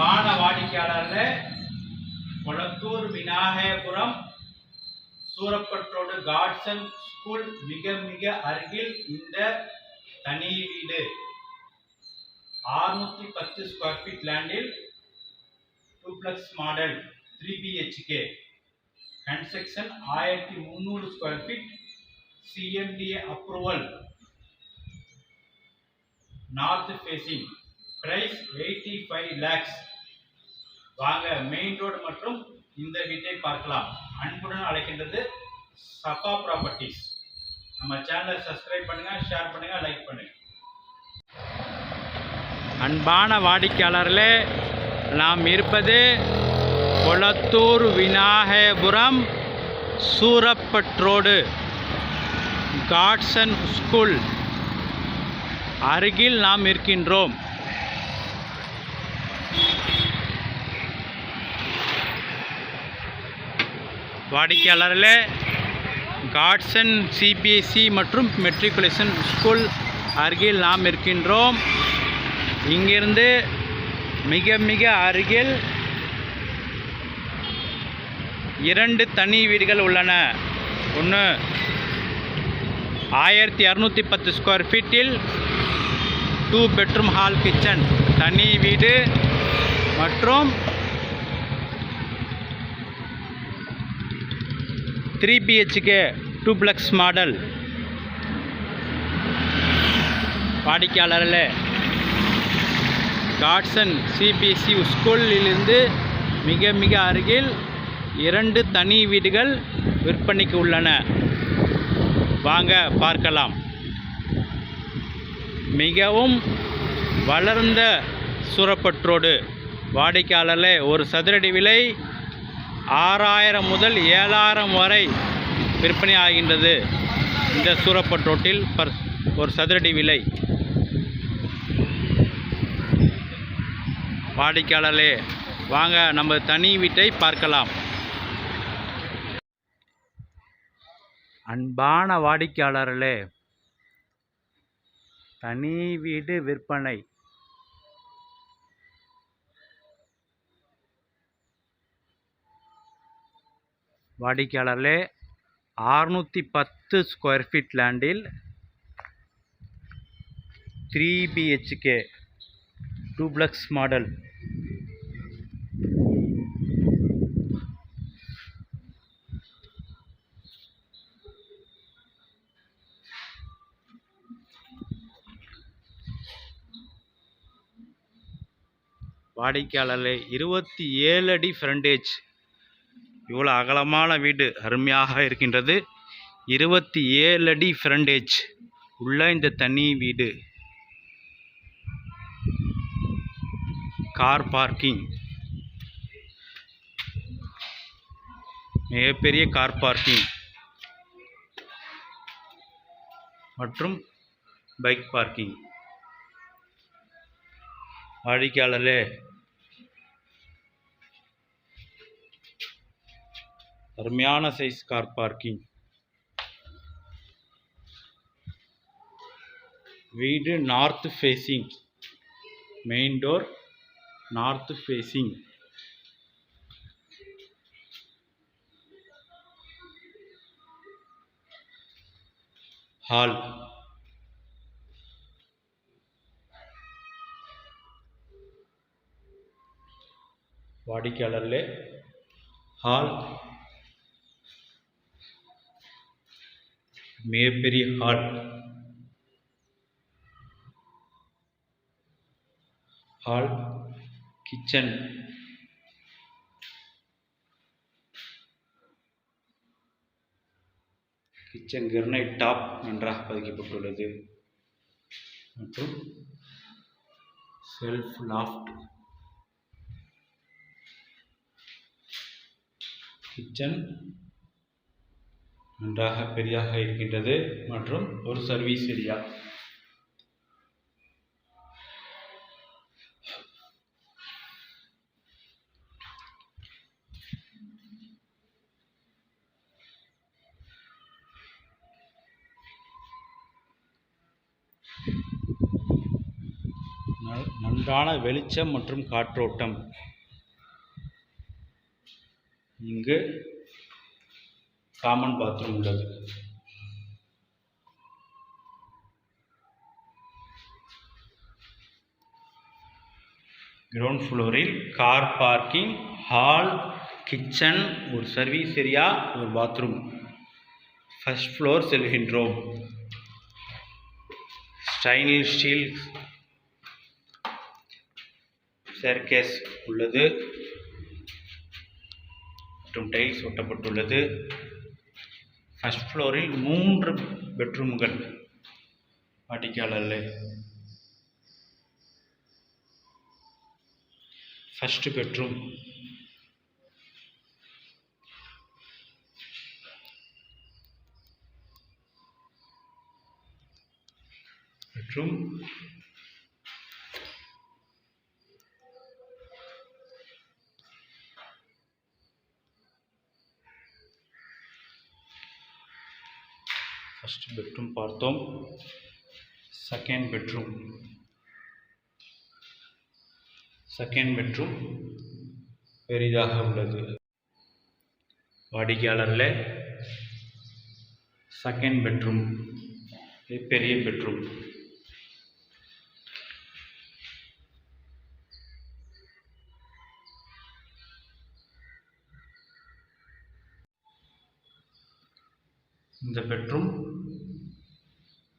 அன்பான வாடிக்கையாளர்களே கொளத்தூர் விநாயகபுரம் சூரப்பட்டோடு காட்சன் ஸ்கூல் மிக மிக அருகில் இந்த தனி வீடு. ஆறுநூத்தி பத்து ஸ்கொயர் ஃபீட் லேண்டில் duplex model three BHK construction ஆயிரத்தி முந்நூறு square feet CMDA approval north facing price eighty five lakhs வாங்க மெயின் ரோடு மற்றும் இந்த வீட்டை பார்க்கலாம். அன்புடன் அழைக்கின்றது சஃபா ப்ராப்பர்ட்டிஸ் நம்ம சேனலை சப்ஸ்கிரைப் பண்ணுங்க ஷேர் பண்ணுங்க லைக் பண்ணுங்க. அன்பான வாடிக்கையாளர்களே நாம் இருப்பது கொளத்தூர் விநாயகபுரம் சூரப்பட்ரோடு காட்சன் ஸ்கூல் அருகில் நாம் இருக்கின்றோம். வாடிக்கையாளர்களே காட்சன் சிபிஎஸ்சி மற்றும் மெட்ரிகுலேஷன் ஸ்கூல் அருகில் நாம் இருக்கின்றோம். இங்கிருந்து மிக மிக அருகில் இரண்டு தனி வீடுகள் உள்ளன. ஒன்று ஆயிரத்தி இரநூத்தி பத்து ஸ்கொயர் ஃபீட்டில் டூ பெட்ரூம் ஹால் கிச்சன் தனி வீடு மற்றும் த்ரீ பிஹெச்கே டூப்ளெக்ஸ் மாடல். வாடிக்கையாளரில் காட்சன் சிபிஎஸ்சி ஸ்கூலிலிருந்து மிக மிக அருகில் இரண்டு தனி வீடுகள் விற்பனைக்கு உள்ளன. வாங்க பார்க்கலாம். மிகவும் வளர்ந்த சூரப்பற்றோடு வாடிக்கையாளர்களே ஒரு சதுரடி விலை ஆறாயிரம் முதல் ஏழாயிரம் வரை விற்பனை ஆகின்றது. இந்த சூரப்பற்றோட்டில் பர் ஒரு சதுரடி விலை. வாடிக்கையாளர்களே வாங்க நம்ம தனி வீட்டை பார்க்கலாம். அன்பான வாடிக்கையாளர்களே தனி வீடு விற்பனை. வாடிக்கையாளர்களே அறுநூற்றி பத்து ஸ்கொயர் ஃபீட் லேண்டில் த்ரீ பிஹெச்கே டூப்ளக்ஸ் மாடல் வாடிக்கையாளர்களே இருபத்தி ஏழு அடி ஃப்ரண்டேஜ் இவ்வளோ அகலமான வீடு அருமையாக இருக்கின்றது. இருபத்தி ஏழு அடி ஃப்ரண்டேஜ் உள்ள இந்த தனி வீடு. கார் பார்க்கிங் மிகப்பெரிய கார் பார்க்கிங் மற்றும் பைக் பார்க்கிங் வாடிக்கையாளர்களே அருமையான சைஸ் கார் பார்க்கிங் வீடு north facing main door north facing hall வாடிக்கையாளர்களே ஹால் மிகப்பெரிய hall hall kitchen kitchen granite top நன்றாக பதிக்கப்பட்டுள்ளது. மற்றும் செல்ஃப் லாஃப்ட் கிச்சன் நன்றாக பெரியாக இருக்கின்றது மற்றும் ஒரு சர்வீஸ் ஏரியா ந- நன்றான வெளிச்சம் மற்றும் காற்றோட்டம். இங்கு காமன் பாத்ரூம் உள்ளது. கிரவுண்ட் ஃப்ளோரில் கார் பார்க்கிங் ஹால் கிச்சன் ஒரு சர்வீஸ் ஏரியா ஒரு பாத்ரூம் ஃபஸ்ட் ஃப்ளோர் செல்கின்றோம். ஸ்டைனில் ஸ்டீல் ஸ்டேர்கேஸ் உள்ளது. மற்றும் டைல்ஸ் ஒட்டப்பட்டுள்ளது. ஃபர்ஸ்ட் ஃப்ளோரில் மூன்று பெட்ரூம்கள் வாடிக்கையாளர்கள். First bedroom bedroom first bedroom பார்த்தோம். செகண்ட் பெட்ரூம் செகண்ட் பெட்ரூம் பெரிதாக உள்ளது. வாடிக்கையாளரில் செகண்ட் பெட்ரூம் பெரிய பெட்ரூம் இந்த பெட்ரூம்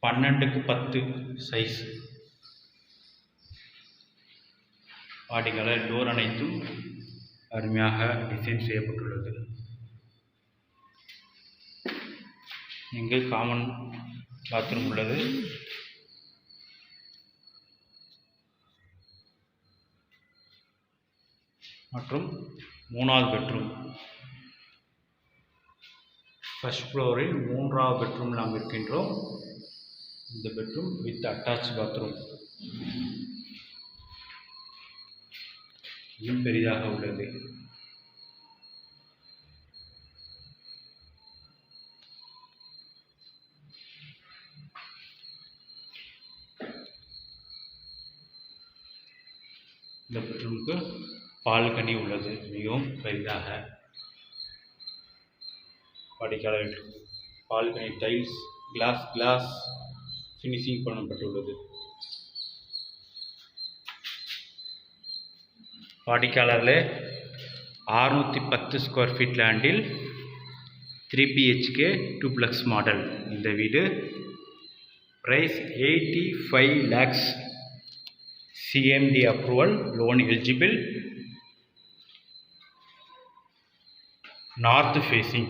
பன்னெண்டுக்கு பத்து சைஸ் வாடிக்கையாளர் டோர் அனைத்தும் அருமையாக டிசைன் செய்யப்பட்டுள்ளது. இங்கு காமன் பாத்ரூம் உள்ளது. மற்றும் மூணாவது பெட்ரூம் ஃபர்ஸ்ட் ஃப்ளோரில் மூன்றாவது பெட்ரூம் நாம் இருக்கின்றோம். இந்த பெட்ரூம் வித் அட்டாச் பாத்ரூம் இன்னும் பெரிதாக உள்ளது இந்த பெட்ரூமுக்கு பால்கனி உள்ளது மிகவும் பெரிதாக வாடிக்கையாளர் balcony tiles glass glass finishing பண்ணப்பட்டுள்ளது வாடிக்கையாளர்களே அறுநூற்றி பத்து ஸ்கொயர் ஃபீட் லேண்டில் த்ரீ பிஹெச்கே டூப்ளெக்ஸ் மாடல் இந்த வீடு. Price eighty five lakhs CMD approval loan eligible north facing